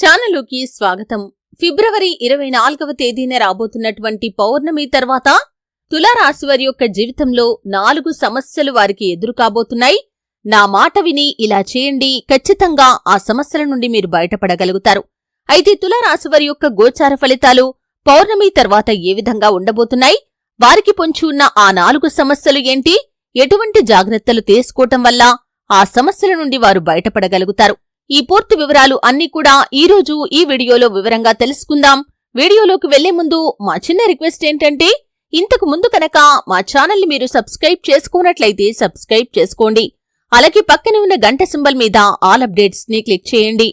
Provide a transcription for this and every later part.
ఛానలుకి స్వాగతం. ఫిబ్రవరి ఇరవై నాలుగవ తేదీన రాబోతున్నటువంటి పౌర్ణమి తర్వాత తులారాశి వారి యొక్క జీవితంలో నాలుగు సమస్యలు వారికి ఎదురు కాబోతున్నాయి నా మాట విని ఇలా చేయండి. ఖచ్చితంగా ఆ సమస్యల నుండి మీరు బయటపడగలుగుతారు. అయితే తులారాశి వారి యొక్క గోచార ఫలితాలు పౌర్ణమి తర్వాత ఏ విధంగా ఉండబోతున్నాయి? వారికి పొంచి ఉన్న ఆ నాలుగు సమస్యలు ఏంటి? ఎటువంటి జాగ్రత్తలు తీసుకోవటం వల్ల ఆ సమస్యల నుండి వారు బయటపడగలుగుతారు? ఈ పూర్తి వివరాలు అన్నీ కూడా ఈ రోజు ఈ వీడియోలో వివరంగా తెలుసుకుందాం. వీడియోలోకి వెళ్ళే ముందు మా చిన్న రిక్వెస్ట్ ఏంటంటే ఇంతకు ముందు కనుక మా ఛానల్ని మీరు సబ్స్క్రైబ్ చేసుకున్నట్లయితే సబ్స్క్రైబ్ చేసుకోండి. అలాగే పక్కనే ఉన్న గంట సింబల్ మీద ఆల్ అప్డేట్స్ని క్లిక్ చేయండి.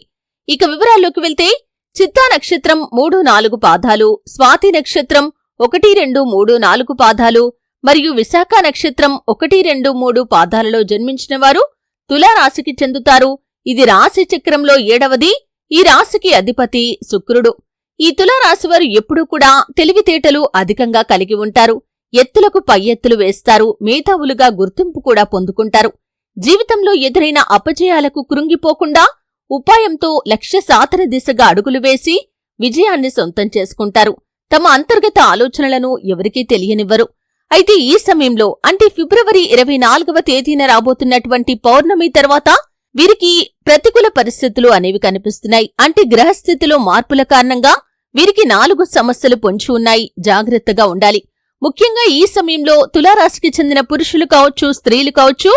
ఇక వివరాల్లోకి వెళ్తే చిత్తా నక్షత్రం మూడు నాలుగు పాదాలు స్వాతి నక్షత్రం ఒకటి రెండు మూడు నాలుగు పాదాలు మరియు విశాఖ నక్షత్రం ఒకటి రెండు మూడు పాదాలలో జన్మించిన వారు తులారాశికి చెందుతారు. ఇది రాశి చక్రంలో ఏడవది ఈ రాశికి అధిపతి శుక్రుడు. ఈ తులారాశివారు ఎప్పుడూ కూడా తెలివితేటలు అధికంగా కలిగి ఉంటారు. ఎత్తులకు పై ఎత్తులు వేస్తారు. మేధావులుగా గుర్తింపు కూడా పొందుకుంటారు. జీవితంలో ఎదురైన అపజయాలకు కృంగిపోకుండా ఉపాయంతో లక్ష్య సాధన దిశగా అడుగులు వేసి విజయాన్ని సొంతం చేసుకుంటారు. తమ అంతర్గత ఆలోచనలను ఎవరికీ తెలియనివ్వరు. అయితే ఈ సమయంలో అంటే ఫిబ్రవరి ఇరవై నాలుగవ తేదీన రాబోతున్నటువంటి పౌర్ణమి తర్వాత వీరికి ప్రతికూల పరిస్థితులు అనేవి కనిపిస్తున్నాయి. అంటే గ్రహస్థితిలో మార్పుల కారణంగా వీరికి నాలుగు సమస్యలు పొంచి ఉన్నాయి. జాగ్రత్తగా ఉండాలి. ముఖ్యంగా ఈ సమయంలో తులారాశికి చెందిన పురుషులు కావచ్చు స్త్రీలు కావచ్చు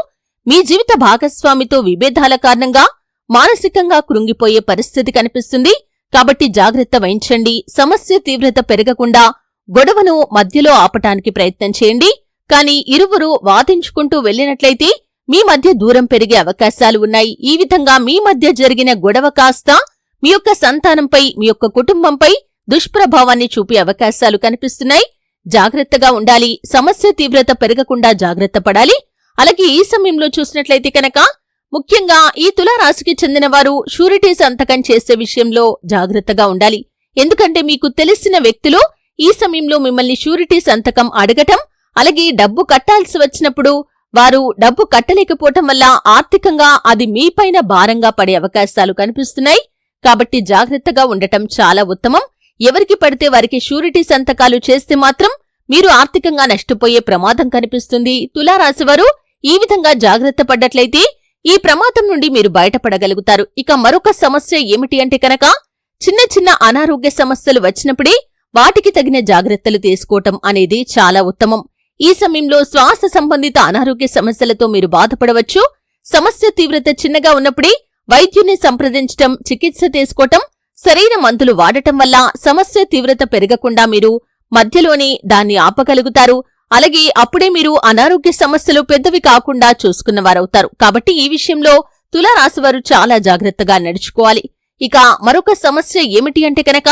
మీ జీవిత భాగస్వామితో విభేదాల కారణంగా మానసికంగా కృంగిపోయే పరిస్థితి కనిపిస్తుంది. కాబట్టి జాగ్రత్త వహించండి. సమస్య తీవ్రత పెరగకుండా గొడవను మధ్యలో ఆపటానికి ప్రయత్నం చేయండి. కానీ ఇరువురు వాదించుకుంటూ వెళ్ళినట్లయితే మీ మధ్య దూరం పెరిగే అవకాశాలు ఉన్నాయి. ఈ విధంగా మీ మధ్య జరిగిన గొడవ కాస్త మీ యొక్క సంతానంపై మీ యొక్క కుటుంబంపై దుష్ప్రభావాన్ని చూపే అవకాశాలు కనిపిస్తున్నాయి. జాగ్రత్తగా ఉండాలి. సమస్య తీవ్రత పెరగకుండా జాగ్రత్త పడాలి. అలాగే ఈ సమయంలో చూసినట్లయితే కనుక ముఖ్యంగా ఈ తులారాశికి చెందిన వారు షూరిటీ సంతకం చేసే విషయంలో జాగ్రత్తగా ఉండాలి. ఎందుకంటే మీకు తెలిసిన వ్యక్తులు ఈ సమయంలో మిమ్మల్ని షూరిటీ సంతకం అడగటం అలాగే డబ్బు కట్టాల్సి వచ్చినప్పుడు వారు డబ్బు కట్టలేకపోవటం వల్ల ఆర్థికంగా అది మీపైన భారంగా పడే అవకాశాలు కనిపిస్తున్నాయి. కాబట్టి జాగ్రత్తగా ఉండటం చాలా ఉత్తమం. ఎవరికి పడితే వారికి షూరిటీ సంతకాలు చేస్తే మాత్రం మీరు ఆర్థికంగా నష్టపోయే ప్రమాదం కనిపిస్తుంది. తులారాశివారు ఈ విధంగా జాగ్రత్త పడ్డట్లయితే ఈ ప్రమాదం నుండి మీరు బయటపడగలుగుతారు. ఇక మరొక సమస్య ఏమిటి అంటే కనుక చిన్న చిన్న అనారోగ్య సమస్యలు వచ్చినప్పుడే వాటికి తగిన జాగ్రత్తలు తీసుకోవటం అనేది చాలా ఉత్తమం. ఈ సమయంలో శ్వాస సంబంధిత అనారోగ్య సమస్యలతో మీరు బాధపడవచ్చు. సమస్య తీవ్రత చిన్నగా ఉన్నప్పుడే వైద్యుని సంప్రదించటం చికిత్స తీసుకోవటం సరైన మందులు వాడటం వల్ల సమస్య తీవ్రత పెరగకుండా మీరు మధ్యలోనే దాన్ని ఆపగలుగుతారు. అలాగే అప్పుడే మీరు అనారోగ్య సమస్యలు పెద్దవి కాకుండా చూసుకున్నవారవుతారు. కాబట్టి ఈ విషయంలో తులారాశివారు చాలా జాగ్రత్తగా నడుచుకోవాలి. ఇక మరొక సమస్య ఏమిటి అంటే కనుక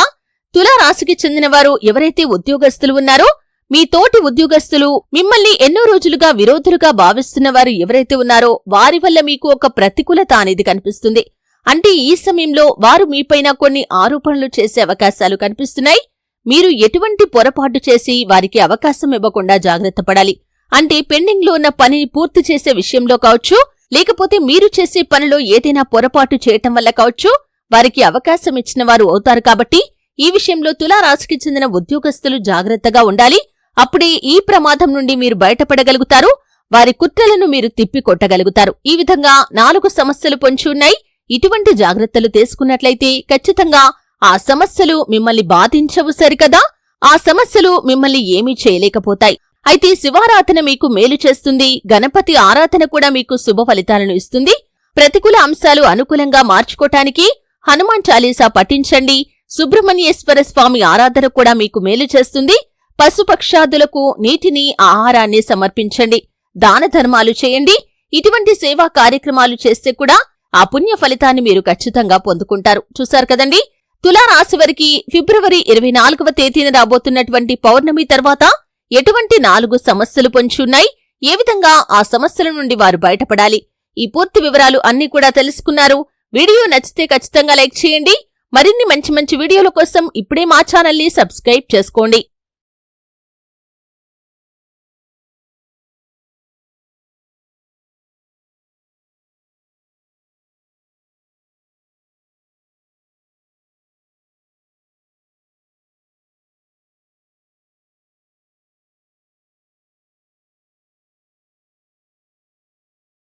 తులారాశికి చెందినవారు ఎవరైతే ఉద్యోగస్తులు ఉన్నారో మీ తోటి ఉద్యోగస్తులు మిమ్మల్ని ఎన్నో రోజులుగా విరోధులుగా భావిస్తున్న వారు ఎవరైతే ఉన్నారో వారి వల్ల మీకు ఒక ప్రతికూలత అనేది కనిపిస్తుంది. అంటే ఈ సమయంలో వారు మీపైన కొన్ని ఆరోపణలు చేసే అవకాశాలు కనిపిస్తున్నాయి. మీరు ఎటువంటి పొరపాటు చేసి వారికి అవకాశం ఇవ్వకుండా జాగ్రత్త పడాలి. అంటే పెండింగ్లో ఉన్న పనిని పూర్తి చేసే విషయంలో కావచ్చు లేకపోతే మీరు చేసే పనిలో ఏదైనా పొరపాటు చేయటం వల్ల కావచ్చు వారికి అవకాశం ఇచ్చిన వారు అవుతారు కాబట్టి ఈ విషయంలో తులారాశికి చెందిన ఉద్యోగస్తులు జాగ్రత్తగా ఉండాలి. అప్పుడే ఈ ప్రమాదం నుండి మీరు బయటపడగలుగుతారు. వారి కుట్రలను మీరు తిప్పికొట్టగలుగుతారు. ఈ విధంగా నాలుగు సమస్యలు పొంచి ఉన్నాయి. ఇటువంటి జాగ్రత్తలు తీసుకున్నట్లయితే ఖచ్చితంగా ఆ సమస్యలు మిమ్మల్ని బాధించవు సరికదా? ఆ సమస్యలు మిమ్మల్ని ఏమీ చేయలేకపోతాయి. అయితే శివారాధన మీకు మేలు చేస్తుంది. గణపతి ఆరాధన కూడా మీకు శుభ ఫలితాలను ఇస్తుంది. ప్రతికూల అంశాలు అనుకూలంగా మార్చుకోటానికి హనుమాన్ చాలీసా పఠించండి. సుబ్రహ్మణ్యేశ్వర స్వామి ఆరాధన కూడా మీకు మేలు చేస్తుంది. పశుపక్షాదులకు నీటిని ఆహారాన్ని సమర్పించండి. దాన ధర్మాలు చేయండి. ఇటువంటి సేవా కార్యక్రమాలు చేస్తే కూడా ఆ పుణ్య ఫలితాన్ని మీరు ఖచ్చితంగా పొందుకుంటారు. చూశారు కదండి? తులారాశి వారికి ఫిబ్రవరి ఇరవై నాలుగవ తేదీన రాబోతున్నటువంటి పౌర్ణమి తర్వాత ఎటువంటి నాలుగు సమస్యలు పొంచున్నాయి ఏ విధంగా ఆ సమస్యల నుండి వారు బయటపడాలి? ఈ పూర్తి వివరాలు అన్నీ కూడా తెలుసుకున్నారు. వీడియో నచ్చితే ఖచ్చితంగా లైక్ చేయండి. మరిన్ని మంచి మంచి వీడియోల కోసం ఇప్పుడే మా ఛానల్ని సబ్స్క్రైబ్ చేసుకోండి.